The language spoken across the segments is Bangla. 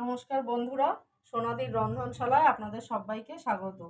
নমস্কার বন্ধুরা, সোনাদির রন্ধনশালায় আপনাদের সবাইকে স্বাগত।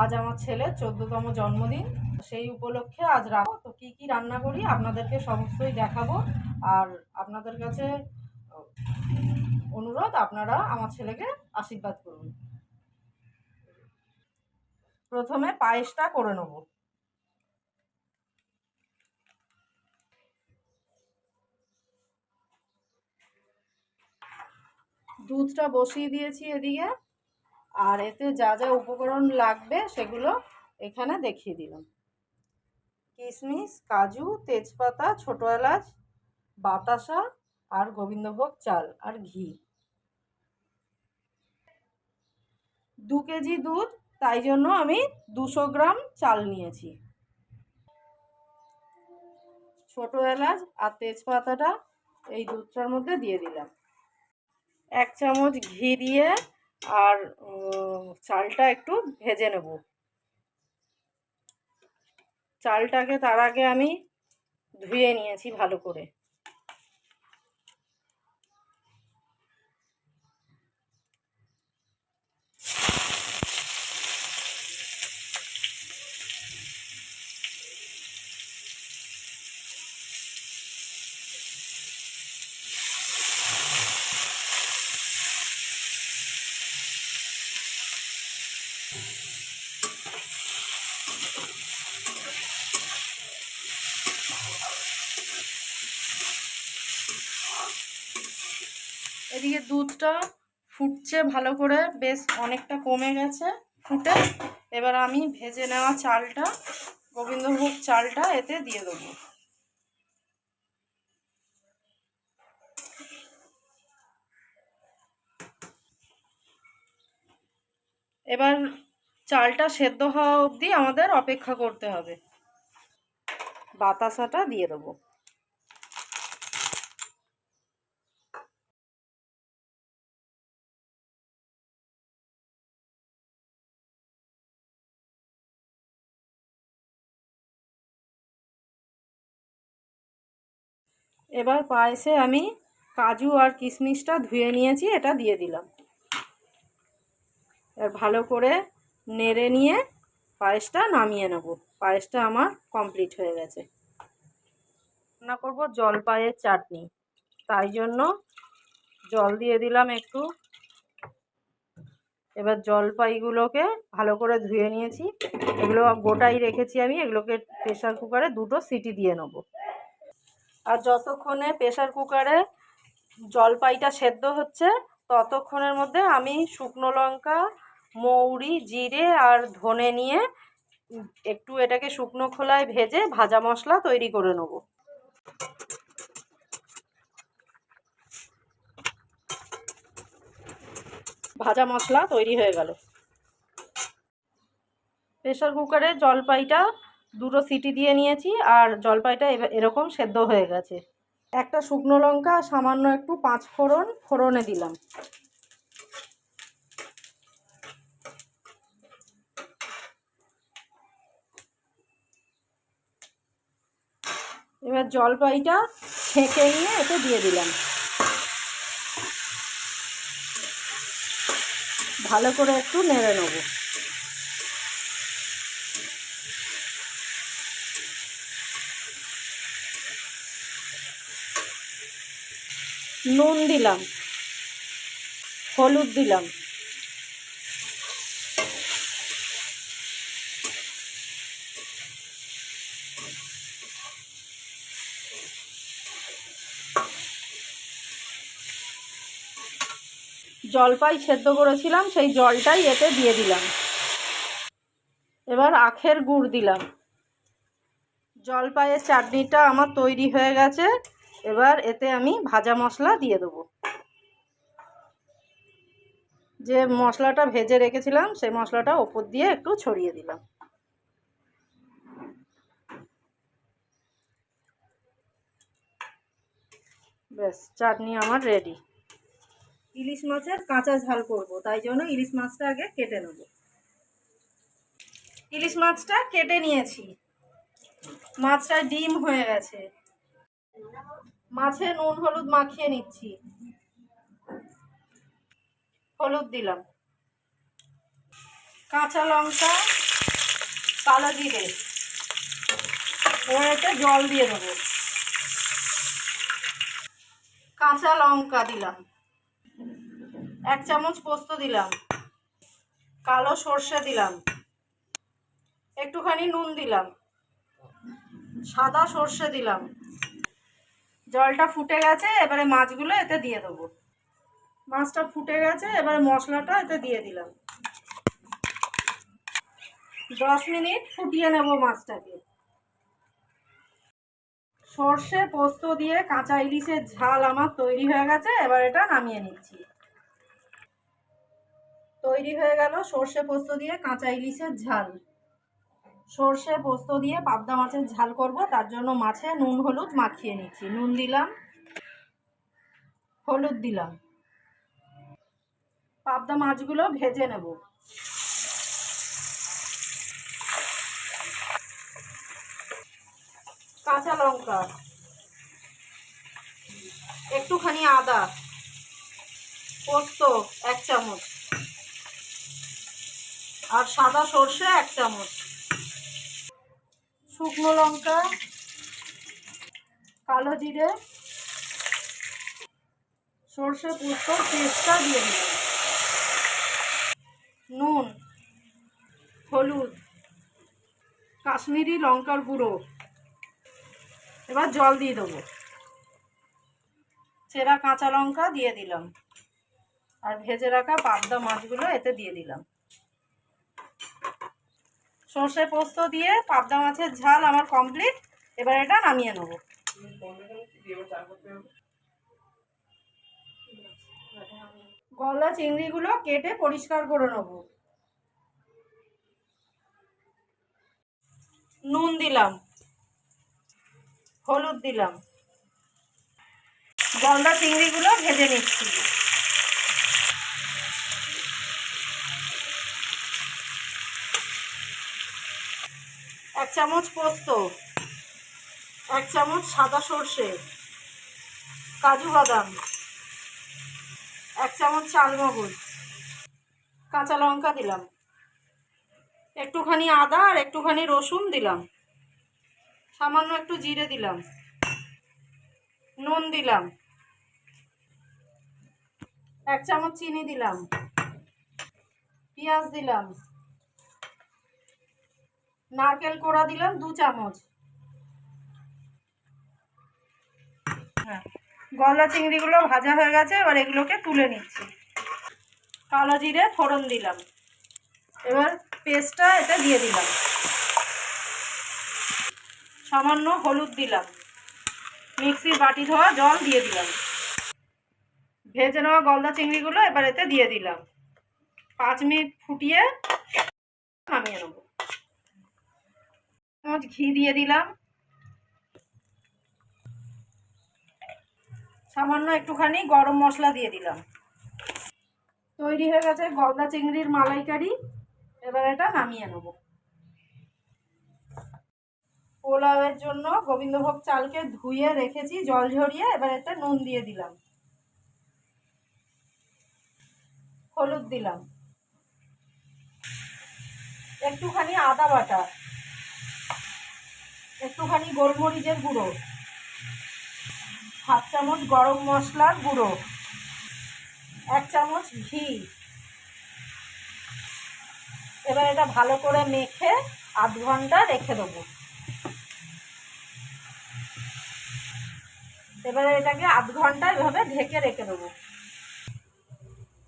আজ আমার ছেলের চোদ্দতম জন্মদিন, সেই উপলক্ষে আজ রান্না তো কী কী রান্না করি আপনাদেরকে সমস্তই দেখাবো। আর আপনাদের কাছে অনুরোধ, আপনারা আমার ছেলেকে আশীর্বাদ করুন। প্রথমে পায়েসটা করে নেব। দুধটা বসিয়ে দিয়েছি এদিকে। আর এতে যা যা উপকরণ লাগবে সেগুলো এখানে দেখিয়ে দিলাম। কিশমিশ কাজু, তেজপাতা, ছোটো এলাচ, বাতাসা আর গোবিন্দভোগ চাল আর ঘি। দু কেজি দুধ, তাই জন্য আমি দুশো গ্রাম চাল নিয়েছি। ছোট এলাচ আর তেজপাতাটা এই দুধটার মধ্যে দিয়ে দিলাম। এক চামচ ঘি দিয়ে আর চালটা একটু ভেজে নেব। চালটাকে তার আগে আমি ধুয়ে নিয়েছি ভালো করে। এদিকে দুধটা ফুটছে ভালো করে, বেশ অনেকটা কমে গেছে ফুটে। এবার আমি ভেজে নেওয়া চালটা, গোবিন্দভোগ চালটা এতে দিয়ে দেবো। এবার চালটা সেদ্ধ হওয়া অবধি আমাদের অপেক্ষা করতে হবে। বাতাসাটা দিয়ে দেবো। এবার পায়েসে আমি কাজু আর কিশমিশটা ধুয়ে নিয়েছি, এটা দিয়ে দিলাম। এবার ভালো করে নেড়ে নিয়ে পায়েসটা নামিয়ে নেব। পায়েসটা আমার কমপ্লিট হয়ে গেছে। রান্না করব জলপাইয়ের চাটনি। তাই জন্য জল দিয়ে দিলাম একটু। এবার জলপাইগুলোকে ভালো করে ধুয়ে নিয়েছি। এগুলো গোটাই রেখেছি আমি। এগুলোকে প্রেশার কুকারে দুটো সিটি দিয়ে নেব। আর যতক্ষণে প্রেশার কুকারে জলপাইটা সেদ্ধ হচ্ছে, ততক্ষণের মধ্যে আমি শুকনো লঙ্কা, মৌরি, জিরে আর ধনে নিয়ে একটু এটাকে শুকনো খোলায় ভেজে ভাজা মশলা তৈরি করে নেব। ভাজা মশলা তৈরি হয়ে গেল। প্রেশার কুকারে জলপাইটা দুটো সিটি দিয়ে নিয়েছি আর জলপাইটা এরকম সেদ্ধ হয়ে গেছে। একটা শুকনো লঙ্কা, সামান্য একটু পাঁচ ফোড়ন, ফোড়নে দিলাম। এবার জলপাইটা ছেঁকে নিয়ে এতে দিয়ে দিলাম। ভালো করে একটু নেড়ে নেব। নুন দিলাম, হলুদ দিলাম। জলপাই সেদ্ধ করেছিলাম, সেই জলটাই এতে দিয়ে দিলাম। এবার আখের গুড় দিলাম। জলপাইয়ের চাটনিটা আমার তৈরি হয়ে গেছে। এবার এতে আমি ভাজা মশলা দিয়ে দেবো। যে মশলাটা ভেজে রেখেছিলাম, সেই মশলাটা ওপর দিয়ে একটু ছড়িয়ে দিলাম। ব্যাস, চাটনি আমার রেডি ইলিশ মাছের কাঁচা ঝাল করব, তাই জন্য ইলিশ মাছটা আগে কেটে নেব। ইলিশ মাছটা কেটে নিয়েছি। মাছটা ডিম হয়ে গেছে। মাছে নুন, হলুদ মাখিয়ে নিচ্ছি। হলুদ দিলাম। কাঁচা লঙ্কা, কালো জিরে এতে জল দিয়ে দেবো। কাঁচা লঙ্কা দিলাম। এক চামচ পোস্ত দিলাম। কালো সর্ষে দিলাম। একটুখানি নুন দিলাম। সাদা সর্ষে দিলাম। জলটা ফুটে গেছে, এবারে মাছগুলো এতে দিয়ে দেবো। মাছটা ফুটে গেছে, এবারে মশলাটা এতে দিয়ে দিলাম। দশ মিনিট ফুটিয়ে নেব মাছটাকে। সর্ষে পোস্ত দিয়ে কাঁচা ইলিশের ঝাল আমার তৈরি হয়ে গেছে, এবার এটা নামিয়ে নিচ্ছি। তৈরি হয়ে গেল সর্ষে পোস্ত দিয়ে কাঁচা ইলিশের ঝাল। সর্ষে পোস্ত দিয়ে পাবদা মাছের ঝাল করব, তার জন্য মাছে নুন, হলুদ মাখিয়ে নিচ্ছি। নুন দিলাম, হলুদ দিলাম। পাবদা মাছগুলো ভেজে নেব। কাঁচা লঙ্কা, একটুখানি আদা, পোস্ত এক চামচ, আর সাদা সর্ষে এক চামচ। শুকনো লঙ্কা, কালো জিরে, সর্ষে পোস্ত পেস্টটা দিয়ে দিলাম। নুন, হলুদ, কাশ্মীরি লঙ্কার গুঁড়ো। এবার জল দিয়ে দেবো। চেরা কাঁচা লঙ্কা দিয়ে দিলাম। আর ভেজে রাখা পাবদা মাছগুলো এতে দিয়ে দিলাম। সর্ষে পোস্ত দিয়ে পাবদা মাছের ঝাল আমার কমপ্লিট এবার এটা নামিয়ে নেব। গলদা চিংড়িগুলো কেটে পরিষ্কার করে নেব। নুন দিলাম। হলুদ দিলাম। গলদা চিংড়িগুলো ভেজে নিচ্ছি। এক চামচ পোস্ত, এক চামচ সাদা সর্ষে, কাজু বাদাম, এক চামচ চালমগজ, কাঁচা লঙ্কা দিলাম। একটুখানি আদা আর একটুখানি রসুন দিলাম। সামান্য একটু জিরে দিলাম। নুন দিলাম। এক চামচ চিনি দিলাম। পেঁয়াজ দিলাম। নারকেল কোড়া দিলাম, দু চামচ। হ্যাঁ গলা চিংড়িগুলো ভাজা হয়ে গেছে, এবার এগুলোকে তুলে নিচ্ছি। কালো জিরে ফোড়ন দিলাম। এবার পেস্টটা এটা দিয়ে দিলাম। সামান্য হলুদ দিলাম। মিক্সির বাটি ধোয়া জল দিয়ে দিলাম। ভেজে নেওয়া গলদা চিংড়িগুলো এবার এতে দিয়ে দিলাম। পাঁচ মিনিট ফুটিয়ে নামিয়ে নেব। চামচ ঘি দিয়ে দিলাম। সামান্য একটুখানি গরম মশলা দিয়ে দিলাম। তৈরি হয়ে গেছে গলদা চিংড়ির মালাইকারি। এবার এটা নামিয়ে নেব। পোলাওয়ের জন্য গোবিন্দভোগ চালকে ধুয়ে রেখেছি, জল ঝরিয়ে এবার এতে নুন দিয়ে দিলাম। হলুদ দিলাম। একটুখানি আদা বাটা। একটুখানি গোলমরিচের গুঁড়ো। হাফ চামচ গরম মশলার গুঁড়ো। এক চামচ ঘি। এবার এটা ভালো করে মেখে আধ ঘণ্টা রেখে দেবো। এবারে এটাকে আধ ঘণ্টা এভাবে ঢেকে রেখে দেবো।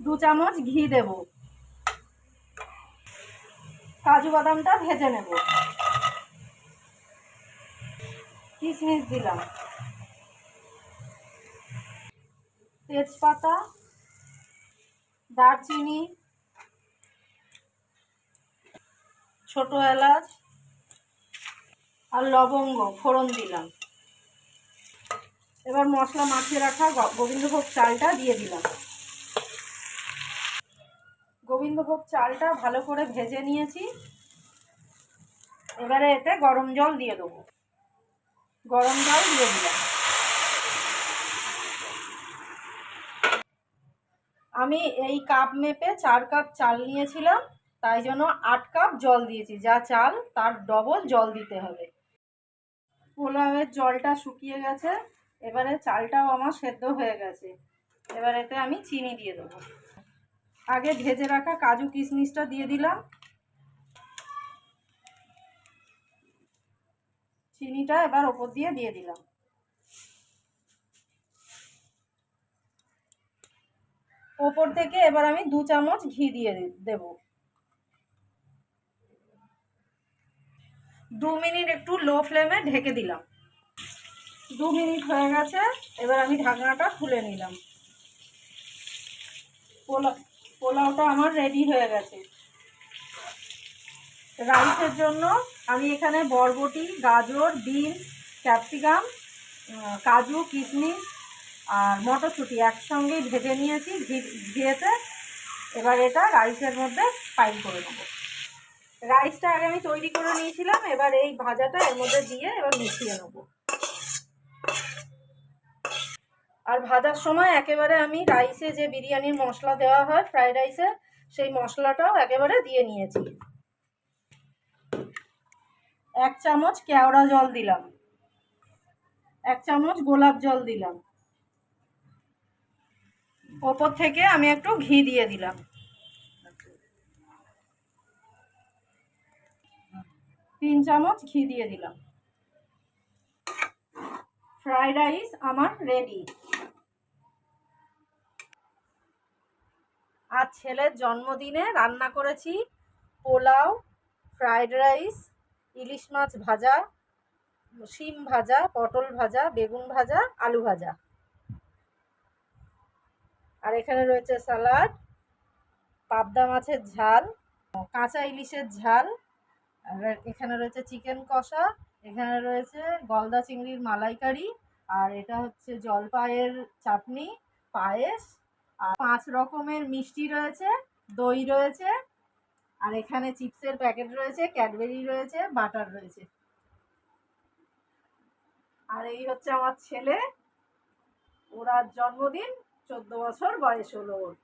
দু চামচ ঘি দেব। কাজু বাদামটা ভেজে নেব। কিশমিশ দিলাম। তেজপাতা, দারচিনি, ছোট এলাচ আর লবঙ্গ, ফোড়ন দিলাম। এবার মশলা মাখিয়ে রাখা গোবিন্দভোগ চালটা দিয়ে দিলাম। গোবিন্দভোগ চালটা ভালো করে ভেজে নিয়েছি। এবারে এতে গরম জল দিয়ে দেবো। গরম জল দিয়ে দিলাম। আমি এই কাপ মেপে চার কাপ চাল নিয়েছিলাম, তাই জন্য আট কাপ জল দিয়েছি। যা চাল, তার ডবল জল দিতে হবে। পোলাওয়ের জলটা শুকিয়ে গেছে, এবারে চালটাও আমার সেদ্ধ হয়ে গেছে। এবার এতে আমি চিনি দিয়ে দেবো। আগে ভেজে রাখা কাজু কিশমিশটা দিয়ে দিলাম। চিনিটা এবার ওপর দিয়ে দিয়ে দিলাম। ওপর থেকে এবার আমি দু চামচ ঘি দিয়ে দেব। দু মিনিট একটু লো ফ্লেমে ঢেকে দিলাম। দু মিনিট হয়ে গেছে, এবার আমি ঢাকনাটা খুলে নিলাম। পোলাও পোলাওটা আমার রেডি হয়ে গেছে। রাইসের জন্য আমি এখানে বরবটি, গাজর, বিনস, ক্যাপসিকাম কাজু, কিশমিশ আর মটরশুঁটি একসঙ্গেই ভেজে নিয়েছি ঘিয়েতে। এবার এটা রাইসের মধ্যে পাইল করে নেব। রাইসটা আগে আমি তৈরি করে নিয়েছিলাম, এবার এই ভাজাটা এর মধ্যে দিয়ে এবার মিশিয়ে নেব। আর ভাজার সময় একেবারে আমি রাইসে যে বিরিয়ানির মশলা দেওয়া হয় ফ্রাইড রাইসে সেই মশলাটাও একেবারে দিয়ে নিয়েছি। এক চামচ কেওড়া জল দিলাম। এক চামচ গোলাপ জল দিলাম। ওপর থেকে আমি একটু ঘি দিয়ে দিলাম। তিন চামচ ঘি দিয়ে দিলাম। ফ্রাইড রাইস আমার রেডি। আজ ছেলের জন্মদিনে রান্না করেছি পোলাও, ফ্রাইড রাইস ইলিশ মাছ ভাজা, শিম ভাজা, পটল ভাজা, বেগুন ভাজা, আলু ভাজা। আর এখানে রয়েছে স্যালাড পাবদা মাছের ঝাল, কাঁচা ইলিশের ঝাল, আর এখানে রয়েছে চিকেন কষা, এখানে রয়েছে গলদা চিংড়ির মালাইকারি, আর এটা হচ্ছে জলপাইয়ের চাটনি, পায়েস, আর পাঁচ রকমের মিষ্টি রয়েছে, দই রয়েছে আর এখানে চিপসের প্যাকেট রয়েছে, ক্যাডবেরি রয়েছে, বাটার রয়েছে। আর এই হচ্ছে আমার ছেলে। ওরা জন্মদিন, চোদ্দ বছর বয়স হলো ওর।